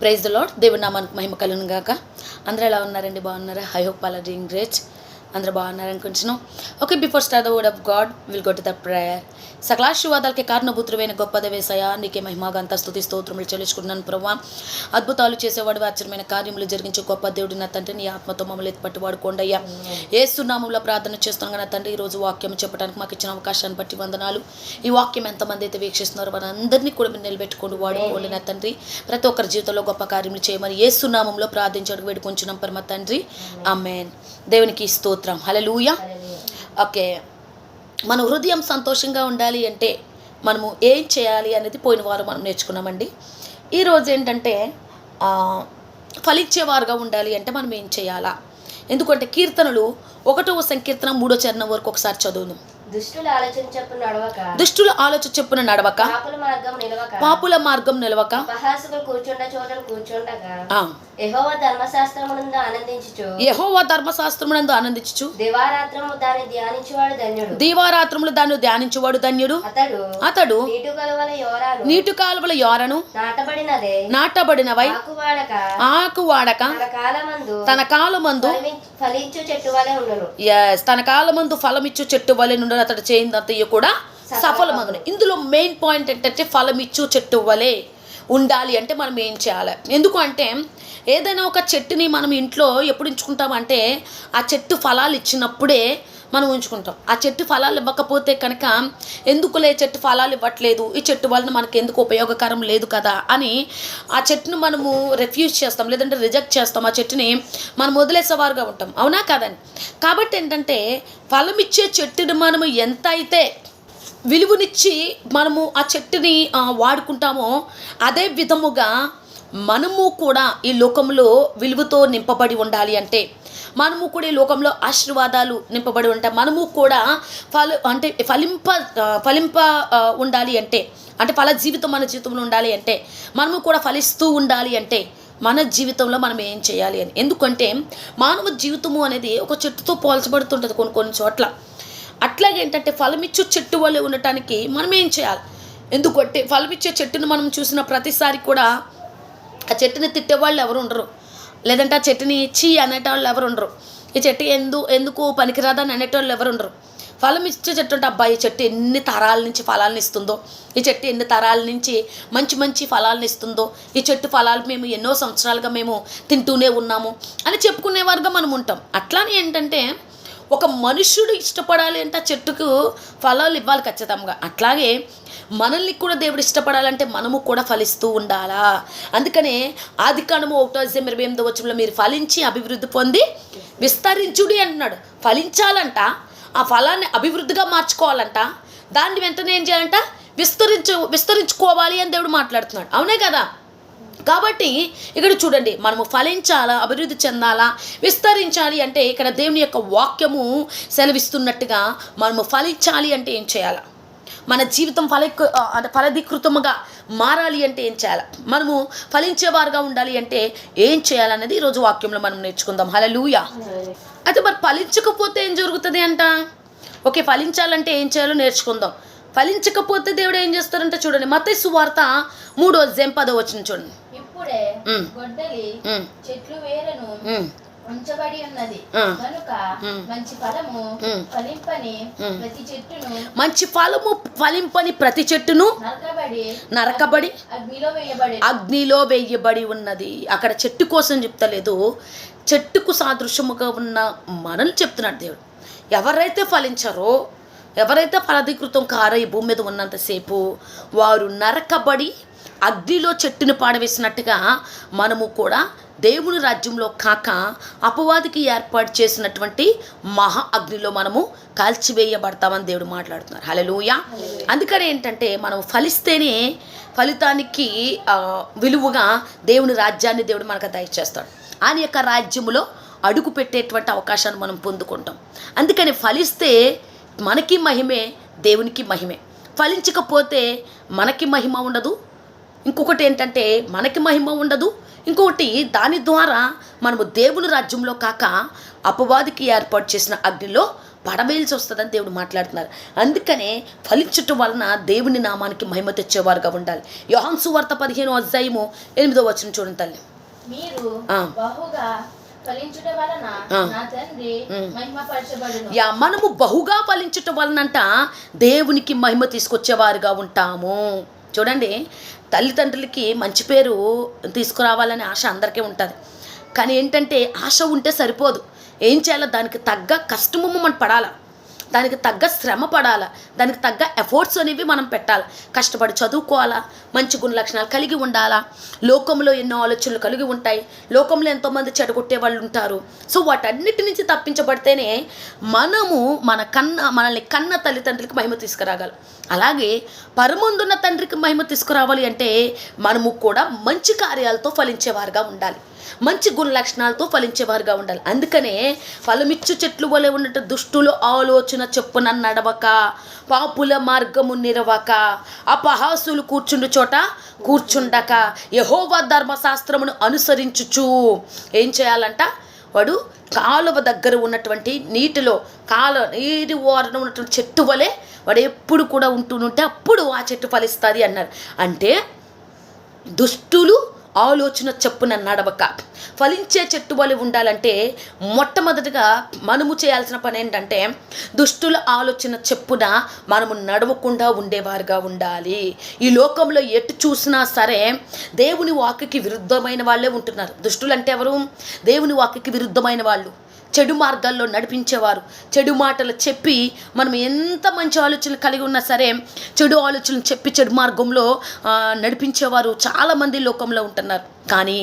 Praise the lord దేవుడి నామానికి మహిమ కలుగును గాక అందరూ ఎలా ఉన్నారండి? బాగున్నారా? I hope all doing great అందరూ బాగున్నారు అనుకుంటున్నాం okay before start the word of God we'll go to the prayer సకలాశీర్వాదాలకి కారణభూతుడైన గొప్ప దేవేశయ నీకే మహిమాగంత స్థుతి స్తోత్రములు చెల్లించుకుంటున్నాను ప్రభా. అద్భుతాలు చేసేవాడు ఆశ్చర్యమైన కార్యములు జరిగించే గొప్ప దేవుడు నా తండ్రి నీ ఆత్మతో మమ్మల్ని ఎత్తిపట్టి వాడుకోండయ్యా ఏ సున్నామంలో ప్రార్థన చేస్తున్నాం నా తండ్రి ఈరోజు వాక్యం చెప్పడానికి మాకు ఇచ్చిన అవకాశాన్ని బట్టి వందనాలు. ఈ వాక్యం ఎంతమంది అయితే వీక్షిస్తున్నారో వారందరినీ కూడా మీరు నిలబెట్టుకోండి వాడుకోండి నా తండ్రి. ప్రతి ఒక్కరి జీవితంలో గొప్ప కార్యములు చేయమని ఏ సున్నామంలో ప్రార్థించడానికి వేడుకొంచున్నాం పరమ తండ్రి. అమ్మేన్ దేవునికి స్తోత్రం. Hallelujah okay. మన హృదయం సంతోషంగా ఉండాలి అంటే మనము ఏం చేయాలి అనేది పోయిన వారం మనం నేర్చుకున్నామండి. ఈరోజు ఏంటంటే ఫలించేవారుగా ఉండాలి అంటే మనం ఏం చేయాలా? ఎందుకంటే కీర్తనలు ఒకటవ సంకీర్తన మూడో చరణం వరకు ఒకసారి చదువును దుష్టుల ఆలోచన చెప్పున నడవక. పాపుల మార్గం నిలవక. యెహోవ ధర్మశాస్త్రమునందు దివారాత్రము దాన్ని ధ్యానించువాడు ధన్యుడు. దీవారాత్రములు దాన్ని ధ్యానించువాడు ధన్యుడు. అతడు అతడు నీటు కలువల యోరాను. నీటి కాలువల యోరను నాటబడినదే. నాటబడినవై ఆకు వాడక తన కాలమందు తన కాలమందు ఫలిమి- ఫలించు చెట్టు వలె ఉండును. తన కాలమందు ఫలమిచ్చు చెట్టు వలె నుండి అతడు చేయిందంతయ్య కూడా సఫలమగను. ఇందులో మెయిన్ పాయింట్ ఏంటంటే ఫలమిచ్చు చెట్టు వలె ఉండాలి అంటే మనం ఏం చేయాలి? ఎందుకు అంటే ఏదైనా ఒక చెట్టుని మనం ఇంట్లో ఎప్పుడు ఉంచుకుంటామంటే ఆ చెట్టు ఫలాలు ఇచ్చినప్పుడే మనం ఉంచుకుంటాం ఆ చెట్టు ఫలాలు ఇవ్వకపోతే కనుక ఎందుకులే చెట్టు ఫలాలు ఇవ్వట్లేదు? ఈ చెట్టు వలన మనకి ఎందుకు ఉపయోగకరం లేదు కదా? అని ఆ చెట్టును మనము రెఫ్యూజ్ చేస్తాం లేదంటే రిజెక్ట్ చేస్తాం. ఆ చెట్టుని మనం వదిలేసేవారుగా ఉంటాం. అవునా కాదని కాబట్టి ఏంటంటే ఫలం ఇచ్చే చెట్టుని మనము ఎంత అయితే విలువనిచ్చి మనము ఆ చెట్టుని వాడుకుంటామో అదే విధముగా మనము కూడా ఈ లోకంలో విలువతో నింపబడి ఉండాలి అంటే మనము కూడా ఈ లోకంలో ఆశీర్వాదాలు నింపబడి ఉంటాం. మనము కూడా ఫల అంటే ఫలింప ఫలింప ఉండాలి అంటే అంటే ఫల జీవితం మన జీవితంలో ఉండాలి అంటే మనము కూడా ఫలిస్తూ ఉండాలి అంటే మన జీవితంలో మనం ఏం చేయాలి అని. ఎందుకంటే మానవ జీవితము అనేది ఒక చెట్టుతో పోల్చబడుతుంటుంది కొన్ని కొన్ని చోట్ల. అట్లాగే ఏంటంటే ఫలమిచ్చు చెట్టు వల్లే ఉండటానికి మనం ఏం చేయాలి? ఎందుకంటే ఫలమిచ్చే చెట్టును మనం చూసిన ప్రతిసారి కూడా ఆ చెట్టుని తిట్టేవాళ్ళు ఎవరు ఉండరు. లేదంటే ఆ చెట్టుని చీ అనేటోళ్ళు ఎవరు ఉండరు ఈ చెట్టు ఎందు ఎందుకు పనికిరాదని అనేటోళ్ళు ఎవరు ఉండరు ఫలం ఇచ్చే చెట్టు అంటే అబ్బాయి ఈ చెట్టు ఎన్ని తరాల నుంచి ఫలాలను ఇస్తుందో ఈ చెట్టు ఎన్ని తరాల నుంచి మంచి మంచి ఫలాలను ఇస్తుందో ఈ చెట్టు ఫలాలు మేము ఎన్నో సంవత్సరాలుగా మేము తింటూనే ఉన్నాము అని చెప్పుకునేవారుగా మనం ఉంటాం. అట్లానే ఏంటంటే ఒక మనుష్యుడు ఇష్టపడాలి అంటే ఆ చెట్టుకు ఫలాలు ఇవ్వాలి ఖచ్చితంగా. అట్లాగే మనల్ని కూడా దేవుడు ఇష్టపడాలంటే మనము కూడా ఫలిస్తూ ఉండాలా? అందుకనే ఆది కాండము ఒకటో అధ్యాయం ఇరవై ఎనిమిదో వచ్చంలో మీరు ఫలించి అభివృద్ధి పొంది విస్తరించుడి అంటున్నాడు ఫలించాలంట ఆ ఫలాన్ని అభివృద్ధిగా మార్చుకోవాలంట దాన్ని వెంటనే ఏం చేయాలంట? విస్తరించు విస్తరించుకోవాలి అని దేవుడు మాట్లాడుతున్నాడు. అవునే కదా? కాబట్టి ఇక్కడ చూడండి మనము ఫలించాలా అభివృద్ధి చెందాలా విస్తరించాలి అంటే ఇక్కడ దేవుని యొక్క వాక్యము సెలవిస్తున్నట్టుగా మనము ఫలించాలి అంటే ఏం చేయాలా? మన జీవితం ఫల అంటే ఫలదీకృతముగా మారాలి అంటే ఏం చేయాలి? మనము ఫలించేవారుగా ఉండాలి అంటే ఏం చేయాలనేది ఈరోజు వాక్యంలో మనం నేర్చుకుందాం. హలలుయ అయితే మరి ఫలించకపోతే ఏం జరుగుతుంది అంట? ఓకే ఫలించాలంటే ఏం చేయాలో నేర్చుకుందాం. ఫలించకపోతే దేవుడు ఏం చేస్తారంటే చూడండి మత సువార్త మూడో అధ్యాయం పదో వచ్చిన చూడండి. ఇప్పుడే చెట్లు వేరును ఉంచబడి ఉన్నది. కనుక. మంచి ఫలము. ఫలింపని. ప్రతి చెట్టును మంచి ఫలము ఫలింపని ప్రతి చెట్టును నరకబడి నరకబడి అగ్నిలో వేయబడి అగ్నిలో వేయబడి ఉన్నది అక్కడ చెట్టు కోసం చెప్తలేదు చెట్టుకు సాదృశ్యముగా ఉన్న మనల్ని చెప్తున్నాడు దేవుడు ఎవరైతే ఫలించారో ఎవరైతే ఫలధీకృతం కారో ఈ భూమి మీద ఉన్నంతసేపు వారు నరకబడి అగ్నిలో చెట్టుని పాడవేసినట్టుగా మనము కూడా దేవుని రాజ్యంలో కాక అపవాదికి ఏర్పాటు చేసినటువంటి మహా అగ్నిలో మనము కాల్చివేయబడతామని దేవుడు మాట్లాడుతున్నారు. హలలుయ అందుకనే ఏంటంటే మనం ఫలిస్తేనే ఫలితానికి విలువగా దేవుని రాజ్యాన్ని దేవుడు మనకు దయచేస్తాడు. ఆయన యొక్క రాజ్యములో అడుగు పెట్టేటువంటి అవకాశాన్ని మనం పొందుకుంటాం. అందుకని ఫలిస్తే మనకి మహిమే దేవునికి మహిమే. ఫలించకపోతే మనకి మహిమ ఉండదు ఇంకొకటి ఏంటంటే మనకి మహిమ ఉండదు. ఇంకొకటి దాని ద్వారా మనము దేవుని రాజ్యంలో కాక అపవాదికి ఏర్పాటు చేసిన అగ్నిలో పడవేల్సి వస్తుందని దేవుడు మాట్లాడుతున్నారు. అందుకనే ఫలించటం వలన దేవుని నామానికి మహిమ తెచ్చేవారుగా ఉండాలి. యోహాన్ సువార్త పదిహేను అధ్యాయము ఎనిమిదో వచ్చిన చూడండి తల్లి. మనము బహుగా ఫలించటం వలనంట దేవునికి మహిమ తీసుకొచ్చేవారుగా ఉంటాము. చూడండి తల్లిదండ్రులకి మంచి పేరు తీసుకురావాలనే ఆశ అందరికీ ఉంటుంది. కానీ ఏంటంటే ఆశ ఉంటే సరిపోదు. ఏం చేయాలో దానికి తగ్గ కష్టము మనం పడాలా. దానికి తగ్గ శ్రమ పడాలా? దానికి తగ్గ ఎఫర్ట్స్ అనేవి మనం పెట్టాలి? కష్టపడి చదువుకోవాలా? మంచి గుణ లక్షణాలు కలిగి ఉండాలా? లోకంలో ఎన్నో ఆలోచనలు కలిగి ఉంటాయి. లోకంలో ఎంతోమంది చెడగొట్టే వాళ్ళు ఉంటారు. సో వాటన్నిటి నుంచి తప్పించబడితేనే మనము మన కన్న మనల్ని కన్న తల్లిదండ్రులకి మహిమ తీసుకురాగలం. అలాగే పరముందున్న తండ్రికి మహిమ తీసుకురావాలి అంటే మనము కూడా మంచి కార్యాలతో ఫలించేవారుగా ఉండాలి. మంచి గుణ లక్షణాలతో ఫలించేవారుగా ఉండాలి. అందుకనే ఫలమిచ్చు చెట్లు వలె ఉన్నట్టు దుష్టులు ఆలోచన చెప్పున నడవక పాపుల మార్గము నిరవక అపహాసులు కూర్చుండు చోట కూర్చుండక యహోవా ధర్మశాస్త్రమును అనుసరించుచు. ఏం చేయాలంట? వాడు కాలువ దగ్గర ఉన్నటువంటి నీటిలో కాల నీటి ఓరన ఉన్నటువంటి చెట్టు వలె వాడు ఎప్పుడు కూడా ఉంటూనుంటే అప్పుడు ఆ చెట్టు ఫలిస్తుంది అన్నారు. అంటే దుష్టులు ఆలోచన చెప్పున నడవక. ఫలించే చెట్టు వలె ఉండాలంటే మొట్టమొదటిగా మనము చేయాల్సిన పని ఏంటంటే దుష్టుల ఆలోచన చెప్పున మనము నడవకుండా ఉండేవారుగా ఉండాలి. ఈ లోకంలో ఎటు చూసినా సరే దేవుని వాక్కి విరుద్ధమైన వాళ్ళే ఉంటున్నారు. దుష్టులు అంటే ఎవరు? దేవుని వాక్కి విరుద్ధమైన వాళ్ళు. చెడు మార్గాల్లో నడిపించేవారు. చెడు మాటలు చెప్పి మనం ఎంత మంచి ఆలోచనలు కలిగి ఉన్నా సరే చెడు ఆలోచనలు చెప్పి చెడు మార్గంలో నడిపించేవారు చాలామంది లోకంలో ఉంటున్నారు. కానీ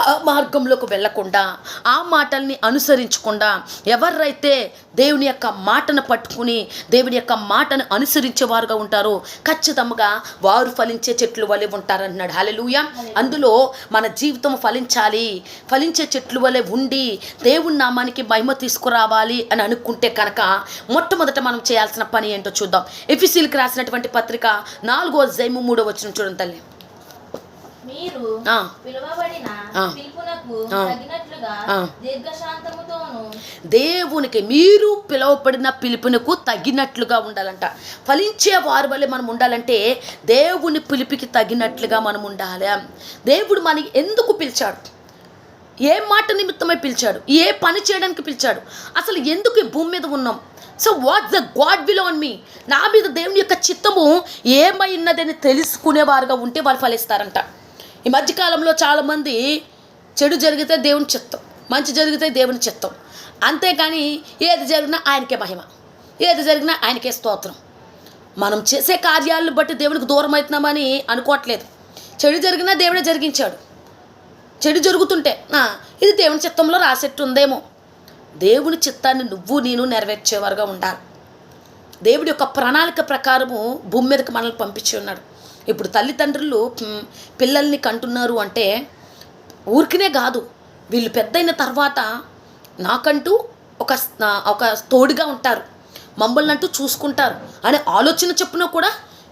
ఆ మార్గంలోకి వెళ్ళకుండా ఆ మాటల్ని అనుసరించకుండా ఎవరైతే దేవుని యొక్క మాటను పట్టుకుని దేవుని యొక్క మాటను అనుసరించేవారుగా ఉంటారో. ఖచ్చితంగా వారు ఫలించే చెట్లు వలె ఉంటారన్నాడు. హల్లెలూయా. అందులో మన జీవితం ఫలించాలి. ఫలించే చెట్లు వలె ఉండి దేవుని నామానికి మహిమ తీసుకురావాలి అని అనుకుంటే కనుక మొట్టమొదట మనం చేయాల్సిన పని ఏంటో చూద్దాం. ఎఫిసిల్కి రాసినటువంటి పత్రిక నాలుగో జైము మూడో వచ్చిన చూడండి తల్లి. మీరు. పిలువబడిన. పిలుపునకు. తగినట్లుగా. దీర్ఘశాంతముతోను దేవునికి మీరు పిలువబడిన పిలుపునకు తగినట్లుగా ఉండాలంట ఫలించే వారి వల్ల మనం ఉండాలంటే దేవుని పిలుపుకి తగినట్లుగా మనం ఉండాలి దేవుడు మనకి ఎందుకు పిలిచాడు ఏ మాట నిమిత్తమై పిలిచాడు ఏ పని చేయడానికి పిలిచాడు అసలు ఎందుకు ఈ భూమి మీద ఉన్నాం so what's the God will on me నా మీద దేవుని యొక్క చిత్తము ఏమై ఉన్నదని తెలుసుకునేవారుగా ఉంటే వాళ్ళు ఫలిస్తారంట ఈ మధ్యకాలంలో చాలామంది చెడు జరిగితే దేవుని చిత్తం మంచి జరిగితే దేవుని చిత్తం. అంతేకాని ఏది జరిగినా ఆయనకే మహిమ ఏది జరిగినా ఆయనకే స్తోత్రం. మనం చేసే కార్యాలను బట్టి దేవునికి దూరం అవుతున్నామని అనుకోవట్లేదు. చెడు జరిగినా దేవుడే జరిగించాడు. చెడు జరుగుతుంటే ఇది దేవుని చిత్తంలో రాసేట్టు ఉందేమో దేవుని చిత్తాన్ని నువ్వు నేను నెరవేర్చేవారుగా ఉండాలి. దేవుడి యొక్క ప్రణాళిక ప్రకారము భూమి మీదకి మనల్ని పంపించి ఉన్నాడు. ఇప్పుడు తల్లిదండ్రులు పిల్లల్ని కంటున్నారు అంటే ఊరికినే కాదు. వీళ్ళు పెద్దయిన తర్వాత నాకంటూ ఒక ఒక తోడుగా ఉంటారు. మమ్మల్ని అంటూ చూసుకుంటారు. అనే ఆలోచన చెప్పున కూడా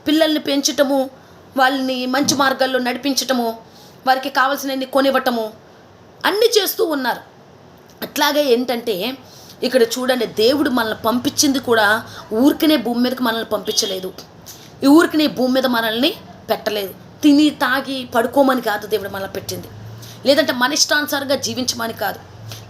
పిల్లల్ని పెంచటము వాళ్ళని మంచి మార్గాల్లో నడిపించటము వారికి కావాల్సినవి కొనివ్వటము అన్నీ చేస్తూ ఉన్నారు. అట్లాగే ఏంటంటే ఇక్కడ చూడండి దేవుడు మనల్ని పంపించింది కూడా ఊరికనే భూమి మీదకి మనల్ని పంపించలేదు. ఈ ఊరికనే భూమి మీద మనల్ని పెట్టలేదు. తిని తాగి పడుకోమని కాదు దేవుడు మనల్ని పెట్టింది. లేదంటే మన ఇష్టానుసారంగా జీవించమని కాదు.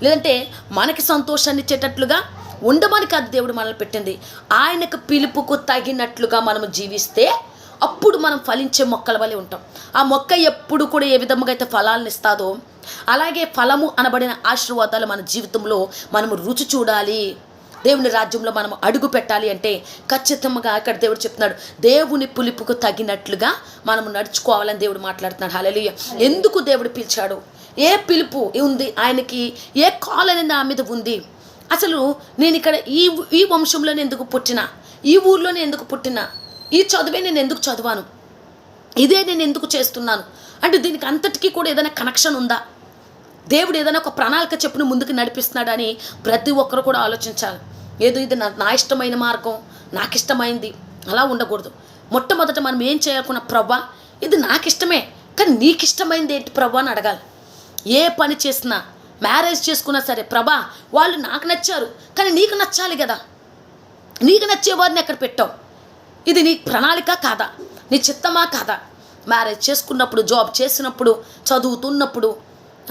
లేదంటే మనకి సంతోషాన్ని ఇచ్చేటట్లుగా ఉండమని కాదు దేవుడు మనల్ని పెట్టింది. ఆయనకు పిలుపుకు తగినట్లుగా మనము జీవిస్తే అప్పుడు మనం ఫలించే మొక్కల వలె ఉంటాం. ఆ మొక్క ఎప్పుడు కూడా ఏ విధముగా అయితే ఫలాలను ఇస్తాదో అలాగే ఫలము అనబడిన ఆశీర్వాదాలు మన జీవితంలో మనము రుచి చూడాలి. దేవుని రాజ్యంలో మనం అడుగు పెట్టాలి అంటే ఖచ్చితంగా ఇక్కడ దేవుడు చెప్తున్నాడు దేవుని పులుపుకు తగినట్లుగా మనము నడుచుకోవాలని దేవుడు మాట్లాడుతున్నాడు. హల్లెలూయా. ఎందుకు దేవుడు పిలిచాడు? ఏ పిలుపు ఉంది ఆయనకి? ఏ కాల్ అనేది నా మీద ఉంది? అసలు నేను ఇక్కడ ఈ ఈ వంశంలోనే ఎందుకు పుట్టినా? ఈ ఊర్లోనే ఎందుకు పుట్టినా? ఈ చదువే నేను ఎందుకు చదివాను? ఇదే నేను ఎందుకు చేస్తున్నాను? అంటే దీనికి అంతటికీ కూడా ఏదైనా కనెక్షన్ ఉందా? దేవుడు ఏదైనా ఒక ప్రణాళిక చెప్పును ముందుకు నడిపిస్తున్నాడని ప్రతి ఒక్కరు కూడా ఆలోచించాలి. ఏదో ఇది నా నా ఇష్టమైన మార్గం నాకు ఇష్టమైంది అలా ఉండకూడదు. మొట్టమొదట మనం ఏం చేయకుండా ప్రభా ఇది నాకు ఇష్టమే కానీ నీకు ఇష్టమైంది ఏంటి ప్రభా అని అడగాలి. ఏ పని చేసినా మ్యారేజ్ చేసుకున్నా సరే ప్రభా వాళ్ళు నాకు నచ్చారు కానీ నీకు నచ్చాలి కదా. నీకు నచ్చేవారిని ఎక్కడ పెట్టావు? ఇది నీ ప్రణాళిక కాదా? నీ చిత్తమా కాదా? మ్యారేజ్ చేసుకున్నప్పుడు జాబ్ చేసినప్పుడు చదువుతున్నప్పుడు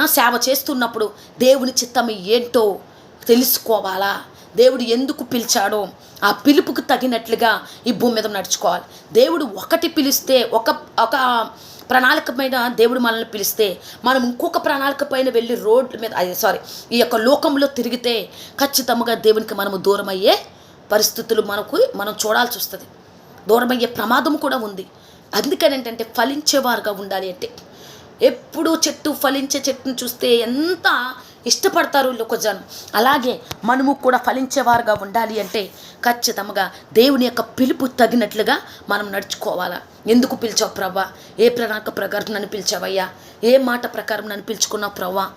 సేవ చేస్తున్నప్పుడు దేవుని చిత్తం ఏంటో తెలుసుకోవాలా? దేవుడు ఎందుకు పిలిచాడో ఆ పిలుపుకు తగినట్లుగా ఈ భూమి మీద నడుచుకోవాలి. దేవుడు ఒకటి పిలిస్తే ఒక ఒక ప్రణాళిక పైన దేవుడు మనల్ని పిలిస్తే మనం ఇంకొక ప్రణాళిక పైన వెళ్ళి రోడ్ల మీద అదే సారీ ఈ యొక్క లోకంలో తిరిగితే ఖచ్చితంగా దేవునికి మనము దూరం అయ్యే పరిస్థితులు మనకు మనం చూడాల్సి వస్తుంది. దూరమయ్యే ప్రమాదం కూడా ఉంది. అందుకని ఏంటంటే ఫలించేవారుగా ఉండాలి అంటే. ఎప్పుడు చెట్టు ఫలించే చెట్టును చూస్తే ఎంత ఇష్టపడతారు లోకజనం. అలాగే మనము కూడా ఫలించేవారుగా ఉండాలి అంటే ఖచ్చితంగా దేవుని యొక్క పిలుపు తగినట్లుగా మనం నడుచుకోవాలా. ఎందుకు పిలిచావు ప్రభా? ఏ ప్రణాళిక ప్రకారం నన్ను పిలిచావయ్యా? ఏ మాట ప్రకారం నన్ను పిలుచుకున్నావు ప్రభా?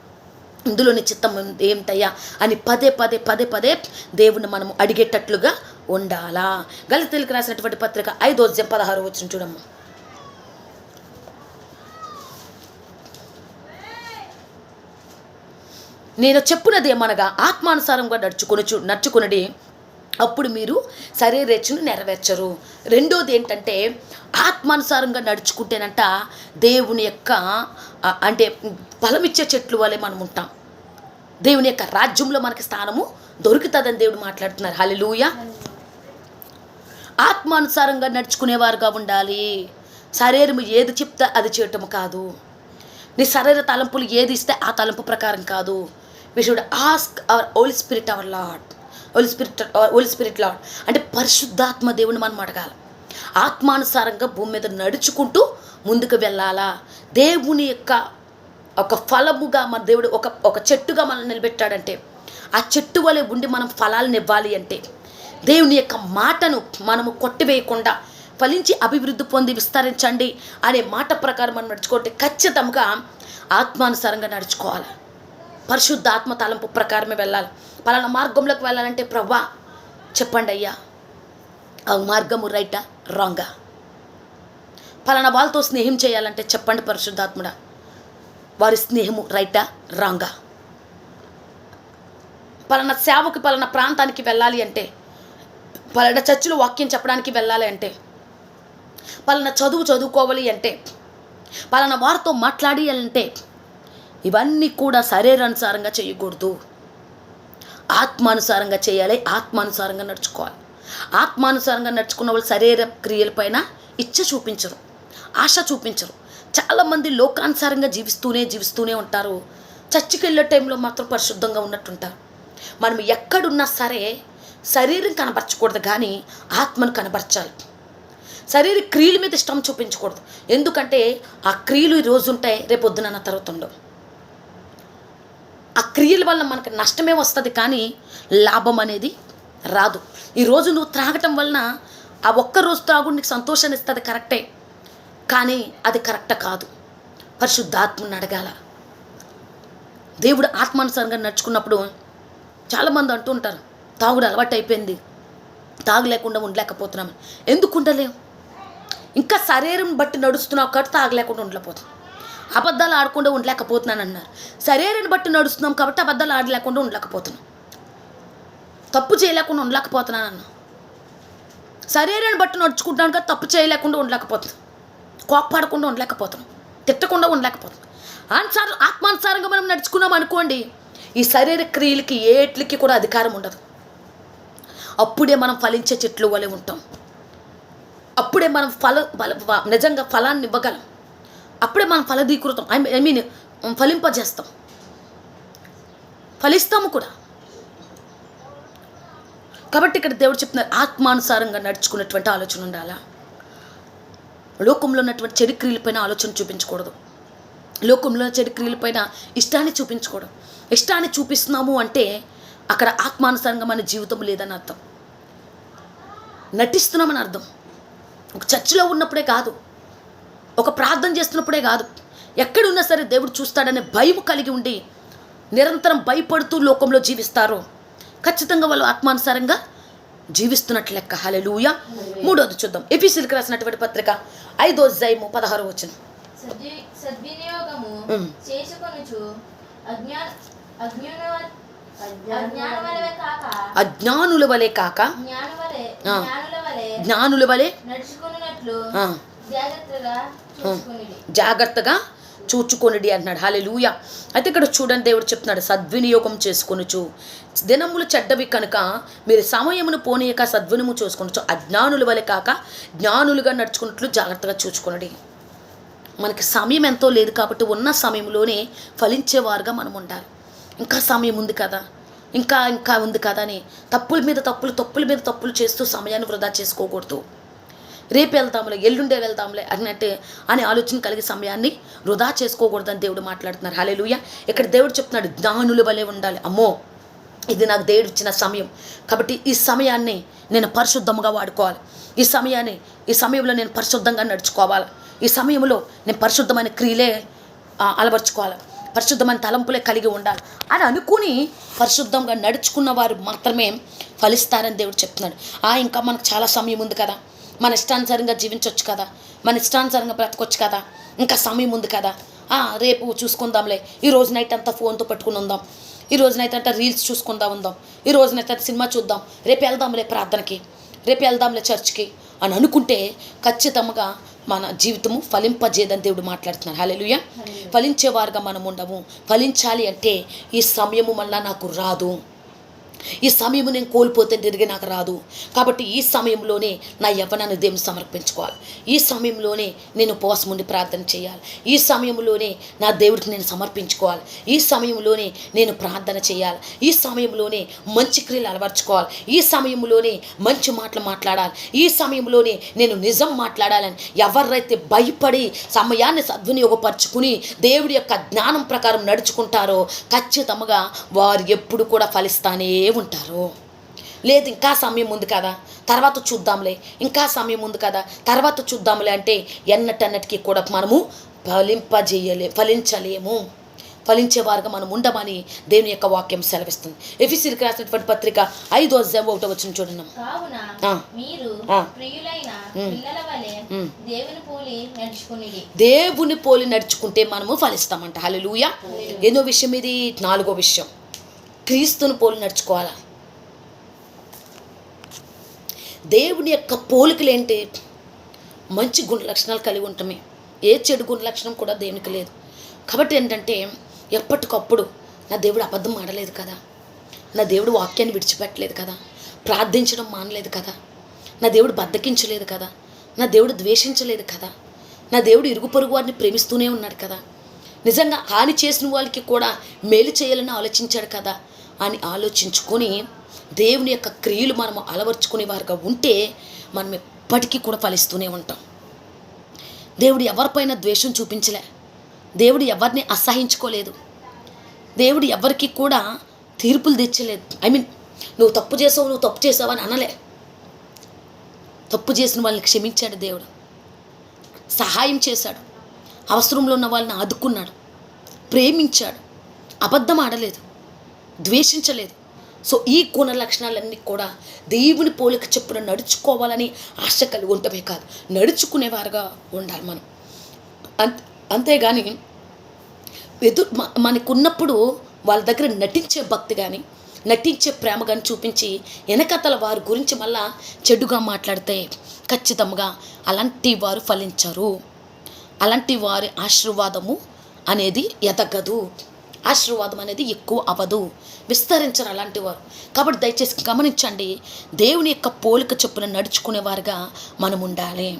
ఇందులోని చిత్తం ఏమిటయ్యా? అని పదే పదే పదే పదే దేవుని మనం అడిగేటట్లుగా ఉండాలా. గలితీలకు రాసినటువంటి పత్రిక ఐదో అధ్యాయం పదహారు వచ్చిన చూడమ్మా. నేను చెప్పున్నదేమనగా ఆత్మానుసారంగా నడుచుకొని చూ నడుచుకునడి అప్పుడు మీరు శరీరేచ్ఛను నెరవేర్చరు. రెండోది ఏంటంటే ఆత్మానుసారంగా నడుచుకుంటేనంట దేవుని యొక్క అంటే ఫలమిచ్చే చెట్లు వలె మనం ఉంటాం దేవుని యొక్క రాజ్యంలో మనకి స్థానము దొరుకుతుందని దేవుడు మాట్లాడుతున్నారు. హల్లెలూయ. ఆత్మానుసారంగా నడుచుకునేవారుగా ఉండాలి. శరీరము ఏది చెప్తే అది చేయటం కాదు. నీ శరీర తలంపులు ఏది ఇస్తే ఆ తలంపు ప్రకారం కాదు. We should ask our holy spirit our lord holy spirit holy spirit lord అంటే పరిశుద్ధాత్మ దేవుని మనం అడగాలి. ఆత్మానుసారంగా భూమి మీద నడుచుకుంటూ ముందుకు వెళ్ళాలా? దేవుని యొక్క ఒక ఫలముగా మన దేవుడు ఒక ఒక చెట్టుగా మనల్ని నిలబెట్టాడంటే ఆ చెట్టు వలె ఉండి మనం ఫలాలను ఇవ్వాలి అంటే దేవుని యొక్క మాటను మనము కొట్టివేయకుండా ఫలించి అభివృద్ధి పొంది విస్తరించండి అనే మాట ప్రకారం మనం నడుచుకుంటే ఖచ్చితంగా ఆత్మానుసారంగా నడుచుకోవాలి. పరిశుద్ధాత్మ తలంపు ప్రకారమే వెళ్ళాలి. పలానా మార్గంలోకి వెళ్ళాలంటే ప్రభా చెప్పండి అయ్యా. ఆ మార్గము రైటా రాంగా పలానా వాళ్ళతో స్నేహం చేయాలంటే చెప్పండి పరిశుద్ధాత్ముడా. వారి స్నేహము రైటా రాంగా పలానా సేవకు పలానా ప్రాంతానికి వెళ్ళాలి అంటే పలానా చర్చిలో వాక్యం చెప్పడానికి వెళ్ళాలి అంటే పలానా చదువు చదువుకోవాలి అంటే పలానా వారితో మాట్లాడి అంటే ఇవన్నీ కూడా శరీరానుసారంగా చేయకూడదు. ఆత్మానుసారంగా చేయాలి ఆత్మానుసారంగా నడుచుకోవాలి. ఆత్మానుసారంగా నడుచుకున్న వాళ్ళు శరీర క్రియలపైన ఇచ్చ చూపించరు ఆశ చూపించరు. చాలామంది లోకానుసారంగా జీవిస్తూనే జీవిస్తూనే ఉంటారు. చచ్చికెళ్ళే టైంలో మాత్రం పరిశుద్ధంగా ఉన్నట్టుంటారు. మనం ఎక్కడున్నా సరే శరీరం కనపరచకూడదు కానీ ఆత్మను కనపరచాలి శరీర క్రియల మీద ఇష్టం చూపించకూడదు. ఎందుకంటే ఆ క్రియలు ఈ రోజు ఉంటాయి రేపు తర్వాత ఉండవు. ఆ క్రియల వల్ల మనకు నష్టమే వస్తుంది కానీ లాభం అనేది రాదు. ఈరోజు నువ్వు త్రాగటం వలన ఆ ఒక్క రోజు నీకు సంతోషాన్ని ఇస్తుంది కరెక్టే కానీ అది కరెక్ట్ కాదు. పరిశుద్ధాత్మని అడగాల. దేవుడు ఆత్మానుసారంగా నడుచుకున్నప్పుడు చాలామంది అంటూ ఉంటారు తాగుడు అలవాటు అయిపోయింది తాగలేకుండా ఉండలేకపోతున్నాం ఎందుకు ఉండలేం? ఇంకా శరీరం బట్టి నడుస్తున్నావు కాబట్టి తాగలేకుండా ఉండలేకపోతున్నాం అబద్ధాలు ఆడకుండా ఉండలేకపోతున్నాను అన్నారు. శరీరాన్ని బట్టి నడుస్తున్నాం కాబట్టి అబద్ధాలు ఆడలేకుండా ఉండలేకపోతున్నాం. తప్పు చేయలేకుండా ఉండలేకపోతున్నాను అన్న. శరీరాన్ని బట్టి నడుచుకుంటున్నాను కానీ తప్పు చేయలేకుండా ఉండలేకపోతున్నాం. కోప్పడకుండా ఉండలేకపోతున్నాం. తిట్టకుండా ఉండలేకపోతున్నాం. అనుసారం ఆత్మానుసారంగా మనం నడుచుకున్నాం అనుకోండి ఈ శరీర క్రియలకి ఏట్లకి కూడా అధికారం ఉండదు. అప్పుడే మనం ఫలించే చెట్లు వలె ఉంటాం. అప్పుడే మనం ఫల నిజంగా ఫలాన్ని ఇవ్వగలం. అప్పుడే మనం ఫలదీకృతం. ఐ ఐ మీన్ ఫలింపజేస్తాం. ఫలిస్తాము కూడా. కాబట్టి ఇక్కడ దేవుడు చెప్తున్నారు ఆత్మానుసారంగా నడుచుకున్నటువంటి ఆలోచన ఉండాలా? లోకంలో ఉన్నటువంటి చెడు క్రియలపైన ఆలోచన చూపించకూడదు. లోకంలో చెడు క్రియలపైన ఇష్టాన్ని చూపించకూడదు. ఇష్టాన్ని చూపిస్తున్నాము అంటే అక్కడ ఆత్మానుసారంగా మన జీవితం లేదని అర్థం. నటిస్తున్నామని అర్థం. ఒక చర్చిలో ఉన్నప్పుడే కాదు. ఒక ప్రార్థన చేస్తున్నప్పుడే కాదు. ఎక్కడున్నా సరే దేవుడు చూస్తాడనే భయం కలిగి ఉండి నిరంతరం భయపడుతూ లోకంలో జీవిస్తారు. ఖచ్చితంగా వాళ్ళు ఆత్మానుసారంగా జీవిస్తున్నట్లు లెక్క. హలెలూయ మూడోది చూద్దాం. ఎపిసిల్కి రాసినటువంటి పత్రిక ఐదో జైము పదహారు వచ్చిన అజ్ఞానుల వలె కాక. జ్ఞానుల వలె జాగ్రత్తగా చూచుకొనిడి అంటున్నాడు. హాలే అయితే ఇక్కడ చూడండి దేవుడు చెప్తున్నాడు సద్వినియోగం చేసుకొనుచు. దినములు చెడ్డవి కనుక మీరు సమయమును పోనీయక సద్వినియోగం చూసుకొనొచ్చు అజ్ఞానుల వలె కాక జ్ఞానులుగా నడుచుకున్నట్లు జాగ్రత్తగా చూచుకొనడి. మనకి సమయం ఎంతో లేదు కాబట్టి ఉన్న సమయంలోనే ఫలించేవారుగా మనం ఉండాలి. ఇంకా సమయం ఉంది కదా. ఇంకా ఇంకా ఉంది కదా అని తప్పుల మీద తప్పులు తప్పుల మీద తప్పులు చేస్తూ సమయాన్ని వృధా చేసుకోకూడదు. రేపు వెళ్తాంలే ఎల్లుండే వెళ్తాంలే అన్నట్టు అనే ఆలోచన కలిగే సమయాన్ని వృధా చేసుకోకూడదని దేవుడు మాట్లాడుతున్నారు. హాలేలుయ ఇక్కడ దేవుడు చెప్తున్నాడు జ్ఞానులు వలె ఉండాలి. అమ్మో ఇది నాకు దేవుడు ఇచ్చిన సమయం. కాబట్టి ఈ సమయాన్ని నేను పరిశుద్ధంగా వాడుకోవాలి. ఈ సమయాన్ని ఈ సమయంలో నేను పరిశుద్ధంగా నడుచుకోవాలి. ఈ సమయంలో నేను పరిశుద్ధమైన క్రియలే ఆ, అలవర్చుకోవాలి. పరిశుద్ధమైన తలంపులే కలిగి ఉండాలి. అని అనుకుని పరిశుద్ధంగా నడుచుకున్న వారు మాత్రమే ఫలిస్తారని దేవుడు చెప్తున్నాడు. ఆ ఇంకా మనకు చాలా సమయం ఉంది కదా. మన ఇష్టానుసారంగా జీవించవచ్చు కదా. మన ఇష్టానుసారంగా బ్రతకొచ్చు కదా. ఇంకా సమయం ఉంది కదా. రేపు చూసుకుందాంలే. ఈ రోజు నైట్ అంతా ఫోన్తో పట్టుకుని ఉందాం. ఈ రోజునైతే అంటే రీల్స్ చూసుకుందా ఉందాం. ఈ రోజునైతే సినిమా చూద్దాం. రేపు వెళ్దాంలే ప్రార్థనకి. రేపు వెళ్దాంలే చర్చ్కి. అని అనుకుంటే ఖచ్చితంగా మన జీవితము ఫలింపజేదని దేవుడు మాట్లాడుతున్నారు హల్లెలూయ. ఫలించేవారుగా మనం ఉండము. ఫలించాలి అంటే ఈ సమయము మళ్ళా నాకు రాదు. ఈ సమయము నేను కోల్పోతే తిరిగి నాకు రాదు. కాబట్టి ఈ సమయంలోనే నా యవ్వనాన్ని దేవుని సమర్పించుకోవాలి. ఈ సమయంలోనే నేను ఉపవాసం ఉండి ప్రార్థన చేయాలి. ఈ సమయంలోనే నా దేవుడికి నేను సమర్పించుకోవాలి. ఈ సమయంలోనే నేను ప్రార్థన చేయాలి. ఈ సమయంలోనే మంచి క్రియలు అలవర్చుకోవాలి. ఈ సమయంలోనే మంచి మాటలు మాట్లాడాలి. ఈ సమయంలోనే నేను నిజం మాట్లాడాలని ఎవరైతే భయపడి సమయాన్ని సద్వినియోగపరుచుకుని దేవుడి యొక్క జ్ఞానం ప్రకారం నడుచుకుంటారో ఖచ్చితంగా వారు ఎప్పుడు కూడా ఫలిస్తానే ఉంటారు లేదు ఇంకా సమయం ఉంది కదా. తర్వాత చూద్దాంలే. ఇంకా సమయం ఉంది కదా. తర్వాత చూద్దాంలే అంటే ఎన్నటన్నటికీ కూడా మనము ఫలింపజేయలే ఫలించలేము. ఫలించేవారుగా మనం ఉండమని దేవుని యొక్క వాక్యం సెలవిస్తుంది. ఎఫిసిరికి రాసినటువంటి పత్రిక ఐదో అధ్యాయం ఒకటో వచ్చిన చూడండి. దేవుని పోలి నడుచుకుంటే మనము ఫలిస్తామంట. హల్లెలూయ. ఎన్నో విషయం ఇది? నాలుగో విషయం. క్రీస్తుని పోలి నడుచుకోవాలా? దేవుని యొక్క పోలికలు ఏంటి? మంచి గుణ లక్షణాలు కలిగి ఉంటామే ఏ చెడు గుణ లక్షణం కూడా దేవునికి లేదు. కాబట్టి ఏంటంటే ఎప్పటికప్పుడు నా దేవుడు అబద్ధం ఆడలేదు కదా? నా దేవుడు వాక్యాన్ని విడిచిపెట్టలేదు కదా? ప్రార్థించడం మానలేదు కదా? నా దేవుడు బద్దకించలేదు కదా? నా దేవుడు ద్వేషించలేదు కదా? నా దేవుడు ఇరుగు పొరుగు వారిని ప్రేమిస్తూనే ఉన్నాడు కదా? నిజంగా హాని చేసిన వాళ్ళకి కూడా మేలు చేయాలని ఆలోచించాడు కదా? అని ఆలోచించుకొని దేవుని యొక్క క్రియలు మనం అలవర్చుకునే వారుగా ఉంటే మనం ఎప్పటికీ కూడా ఫలిస్తూనే ఉంటాం. దేవుడు ఎవరిపైన ద్వేషం చూపించలే. దేవుడు ఎవరిని అసహించుకోలేదు. దేవుడు ఎవరికి కూడా తీర్పులు తెచ్చలేదు. ఐ మీన్ నువ్వు తప్పు చేసావు నువ్వు తప్పు చేసావు అని అనలే. తప్పు చేసిన వాళ్ళని క్షమించాడు దేవుడు. సహాయం చేశాడు. అవసరంలో ఉన్న వాళ్ళని ఆదుకున్నాడు. ప్రేమించాడు. అబద్ధం ఆడలేదు. ద్వేషించలేదు. సో ఈ గుణ లక్షణాలన్నీ కూడా దేవుని పోలిక చెప్పున నడుచుకోవాలని ఆశ కలిగి ఉండటమే కాదు. నడుచుకునేవారుగా ఉండాలి మనం. అంత అంతేగాని ఎదు మనకున్నప్పుడు వాళ్ళ దగ్గర నటించే భక్తి కానీ నటించే ప్రేమ కానీ చూపించి వెనకతల వారి గురించి మళ్ళా చెడుగా మాట్లాడితే ఖచ్చితంగా అలాంటి వారు ఫలించరు. అలాంటి వారి ఆశీర్వాదము అనేది ఎదగదు. ఆశీర్వాదం అనేది ఎక్కువ అవ్వదు. విస్తరించరు అలాంటి వారు. కాబట్టి దయచేసి గమనించండి. దేవుని యొక్క పోలిక చొప్పున నడుచుకునేవారుగా మనం ఉండాలి.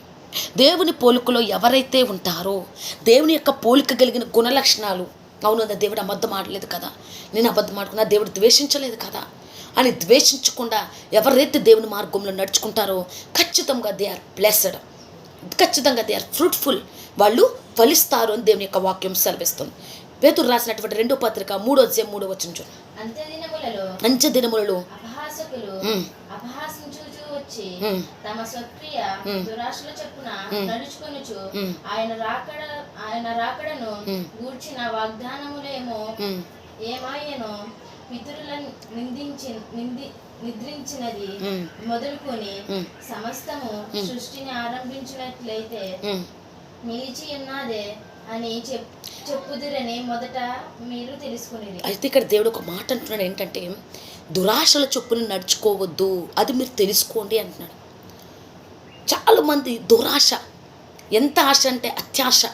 దేవుని పోలికలో ఎవరైతే ఉంటారో దేవుని యొక్క పోలిక కలిగిన గుణ లక్షణాలు అవును నా దేవుడు అబద్ధం ఆడలేదు కదా? నేను అబద్ధం ఆడుకున్నా దేవుడు ద్వేషించలేదు కదా? అని ద్వేషించకుండా ఎవరైతే దేవుని మార్గంలో నడుచుకుంటారో ఖచ్చితంగా దే ఆర్ బ్లెస్డ్ ఖచ్చితంగా దే ఆర్ ఫ్రూట్ఫుల్ వాళ్ళు ఫలిస్తారు అని దేవుని యొక్క వాక్యం సెలవిస్తుంది. పేతురు రాసినటువంటి రెండో పత్రిక మూడో అధ్యాయం మూడో వచ్చిన దినములలో అంచె దినములలో. తమ స్వక్రియ ఉమ్. దురాశల చెప్పున. నడుచుకొనుచు. ఆయన రాకడ ఆయన రాకడను. గూర్చిన వాగ్దానములేమో ఏమాయనో పితరులను నిందించి నింది నిద్రించినది. మొదలుకొని. సమస్తము సృష్టిని ఆరంభించినట్లయితే నిలిచి ఉన్నదే అని చెప్ చెప్పుదురని మొదట మీరు తెలుసుకునేది. అయితే ఇక్కడ దేవుడు ఒక మాట అంటున్నాడు ఏంటంటే దురాశల చొప్పున నడుచుకోవద్దు అది మీరు తెలుసుకోండి అంటున్నాడు. చాలామంది దురాశ ఎంత ఆశ అంటే అత్యాశ.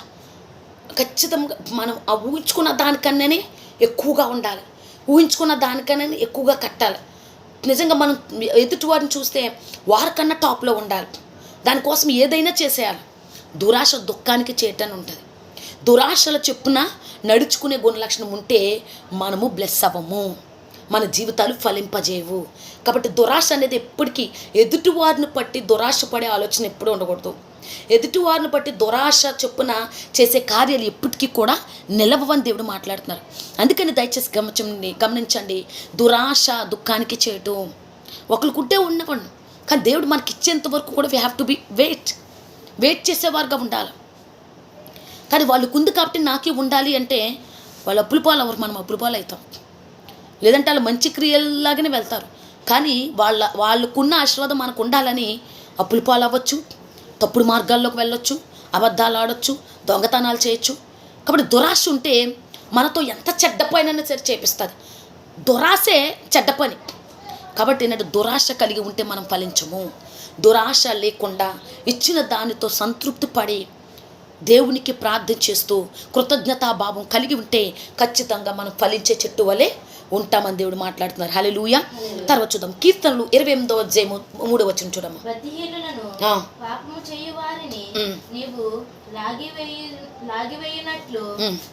ఖచ్చితంగా మనం ఆ ఊహించుకున్న దానికన్నానే ఎక్కువగా ఉండాలి. ఊహించుకున్న దానికన్నా ఎక్కువగా కట్టాలి. నిజంగా మనం ఎదుటి వారిని చూస్తే వారికన్నా టాప్లో ఉండాలి. దానికోసం ఏదైనా చేసేయాలి. దురాశ దుఃఖానికి చేయటం ఉంటుంది దురాశల చెప్పున నడుచుకునే గుణలక్షణం ఉంటే మనము బ్లెస్ అవ్వము. మన జీవితాలు ఫలింపజేయవు. కాబట్టి దురాశ అనేది ఎప్పటికీ ఎదుటివారిని పట్టి దురాశ పడే ఆలోచన ఎప్పుడూ ఉండకూడదు. ఎదుటివారిని బట్టి దురాశ చొప్పున చేసే కార్యాలు ఎప్పటికీ కూడా నిలవని దేవుడు మాట్లాడుతున్నారు. అందుకని దయచేసి గమనించండి గమనించండి. దురాశ దుఃఖానికి చేయటం ఒకరికుంటే ఉండవండి కానీ దేవుడు మనకి ఇచ్చేంత వరకు కూడా we have to be wait wait చేసేవారుగా ఉండాలి. కానీ వాళ్ళకు ఉంది కాబట్టి నాకే ఉండాలి అంటే వాళ్ళు అప్పుల పాలు అవ్వరు మనం అప్పుల పాలు అవుతాం. లేదంటే వాళ్ళు మంచి క్రియల్లాగానే వెళ్తారు. కానీ వాళ్ళ వాళ్ళకున్న ఆశీర్వాదం మనకు ఉండాలని అప్పుల పాలు అవ్వచ్చు తప్పుడు మార్గాల్లోకి వెళ్ళొచ్చు అబద్ధాలు ఆడొచ్చు దొంగతనాలు చేయొచ్చు. కాబట్టి దురాశ ఉంటే మనతో ఎంత చెడ్డ పైన సరే చేపిస్తుంది. దురాశే చెడ్డ పని. కాబట్టి ఏంటంటే దురాశ కలిగి ఉంటే మనం ఫలించము. దురాశ లేకుండా ఇచ్చిన దానితో సంతృప్తి పడి దేవునికి ప్రార్థన చేస్తూ కృతజ్ఞతాభావం కలిగి ఉంటే ఖచ్చితంగా మనం ఫలించే చెట్టు వలె ఉంటామని దేవుడు మాట్లాడుతున్నారు. హలెలూయ తర్వాత చూద్దాం. కీర్తనలు ఇరవై ఎనిమిదో అధ్యాయము మూడో వచ్చిన చూడమ్మా. నీవు లాగివేయు లాగివేయునట్లు.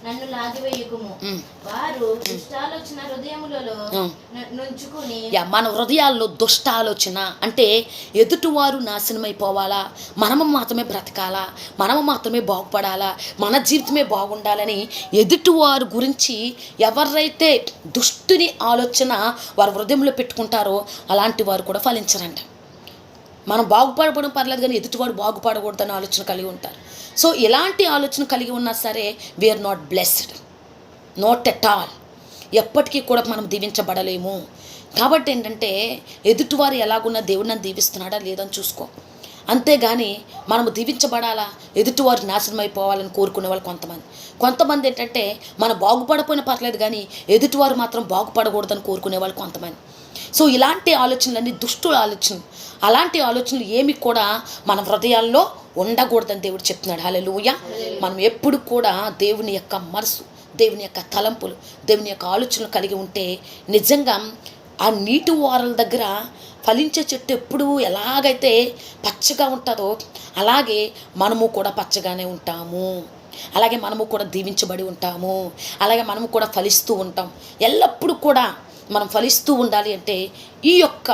నన్ను లాగివేయకుము. వారు దుష్టాలోచన హృదయములలో నుంచుకుని మన హృదయాల్లో దుష్ట ఆలోచన అంటే ఎదుటివారు నాశనమైపోవాలా మనము మాత్రమే బ్రతకాలా? మనము మాత్రమే బాగుపడాలా? మన జీవితమే బాగుండాలని ఎదుటివారు గురించి ఎవరైతే దుష్టుని ఆలోచన వారి హృదయంలో పెట్టుకుంటారో అలాంటి వారు కూడా ఫలించరంట. మనం బాగుపడడం పర్లేదు కానీ ఎదుటివాడు బాగుపడకూడదని ఆలోచన కలిగి ఉంటారు. సో ఎలాంటి ఆలోచన కలిగి ఉన్నా సరే we are not blessed not at all ఎప్పటికీ కూడా మనం దీవించబడలేము. కాబట్టి ఏంటంటే ఎదుటివారు ఎలాగున్నా దేవుడు నన్ను దీవిస్తున్నాడా లేదని చూసుకో. అంతేగాని మనము దీవించబడాలా? ఎదుటివారు నాశనం అయిపోవాలని కోరుకునే వాళ్ళు కొంతమంది. కొంతమంది ఏంటంటే మనం బాగుపడపోయినా పర్లేదు కానీ ఎదుటివారు మాత్రం బాగుపడకూడదని కోరుకునే వాళ్ళు కొంతమంది. సో ఇలాంటి ఆలోచనలన్నీ దుష్టుల ఆలోచనలు అలాంటి ఆలోచనలు ఏమి కూడా మన హృదయాల్లో ఉండకూడదని దేవుడు చెప్తున్నాడు. హల్లెలూయ. మనం ఎప్పుడు కూడా దేవుని యొక్క మనసు దేవుని యొక్క తలంపులు దేవుని యొక్క ఆలోచనలు కలిగి ఉంటే నిజంగా ఆ నీటి వారల దగ్గర ఫలించే చెట్టు ఎప్పుడు ఎలాగైతే పచ్చగా ఉంటుందో అలాగే మనము కూడా పచ్చగానే ఉంటాము. అలాగే మనము కూడా దీవించబడి ఉంటాము. అలాగే మనము కూడా ఫలిస్తూ ఉంటాం. ఎల్లప్పుడూ కూడా మనం ఫలిస్తూ ఉండాలి అంటే ఈ యొక్క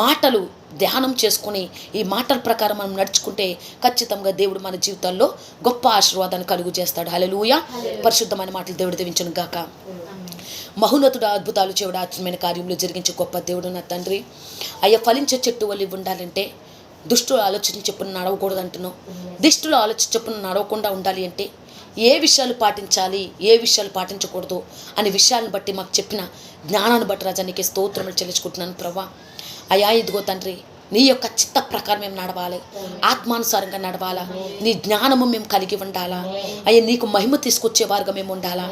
మాటలు ధ్యానం చేసుకొని ఈ మాటల ప్రకారం మనం నడుచుకుంటే ఖచ్చితంగా దేవుడు మన జీవితాల్లో గొప్ప ఆశీర్వాదాన్ని కలుగు చేస్తాడు. హల్లెలూయా. పరిశుద్ధమైన మాటలు దేవుడు దీవించను గాక. మహోన్నతుడు అద్భుతాలు చెవుడు ఆత్మీయమైన కార్యములు జరిగించే గొప్ప దేవుడు నా తండ్రి. అయ్యా ఫలించే చెట్టు వల్ల ఉండాలంటే దుష్టులు ఆలోచన చెప్పున నడవకూడదు అంటున్నావు దిష్టులు ఆలోచన చెప్పున నడవకుండా ఉండాలి అంటే ఏ విషయాలు పాటించాలి ఏ విషయాలు పాటించకూడదు అనే విషయాలను బట్టి మాకు చెప్పిన జ్ఞానాన్ని బట్టి రాజా నీకే స్తోత్రములు చెల్లించుకుంటున్నాను ప్రభా. అయా ఇదిగో తండ్రి నీ యొక్క చిత్త ప్రకారం మేము నడవాలి. ఆత్మానుసారంగా నడవాలా. నీ జ్ఞానము మేము కలిగి ఉండాలా. అయ్యా నీకు మహిమ తీసుకొచ్చే వారుగా మేము ఉండాలా.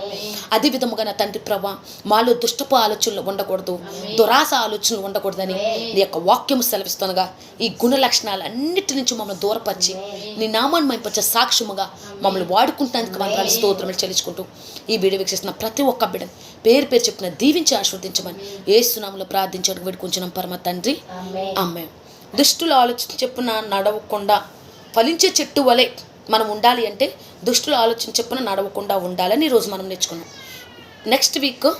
అదే విధముగా నా తండ్రి ప్రభా మాలో దుష్టపు ఆలోచనలు ఉండకూడదు. దురాశ ఆలోచనలు ఉండకూడదని నీ యొక్క వాక్యం సెలవిస్తుండగా ఈ గుణ లక్షణాలు అన్నిటి నుంచి మమ్మల్ని దూరపరిచి నీ నామాన్ని మైపరిచే సాక్ష్యముగా మమ్మల్ని వాడుకుంటానికి వందనాలు స్తోత్రములు చెల్లించుకుంటూ ఈ వీడియో వీక్షిస్తున్న ప్రతి ఒక్క బిడ్డను పేరు పేరు చెప్పిన దీవించి ఆస్వాదించమని ఏసునాములో ప్రార్థించడానికి వేడుకుంటున్నాం పరమ తండ్రి. అమ్మే దుష్టుల ఆలోచన చెప్పున నడవకుండా ఫలించే చెట్టు వలె మనం ఉండాలి అంటే దుష్టుల ఆలోచన చెప్పున నడవకుండా ఉండాలని ఈరోజు మనం నేర్చుకున్నాం. నెక్స్ట్ వీక్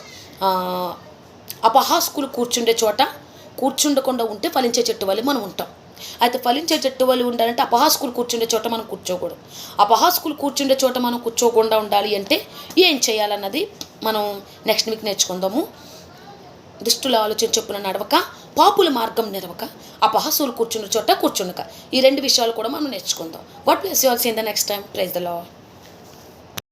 అపహాస్కులు కూర్చుండే చోట కూర్చుండకుండా ఉంటే ఫలించే చెట్టు వలె మనం ఉంటాం. అయితే ఫలించే చెట్టు వలె ఉండాలంటే అపహాస్కులు కూర్చుండే చోట మనం కూర్చోకూడదు. అపహాస్కులు కూర్చుండే చోట మనం కూర్చోకుండా ఉండాలి అంటే ఏం చేయాలన్నది మనం నెక్స్ట్ వీక్ నేర్చుకుందాము. దుష్టుల ఆలోచన చొప్పున నడవక పాపుల మార్గం నిరవక అపహాసులు కూర్చున్న చోట కూర్చుండక. ఈ రెండు విషయాలు కూడా మనం నేర్చుకుందాం. What place your seen the next time praise the lord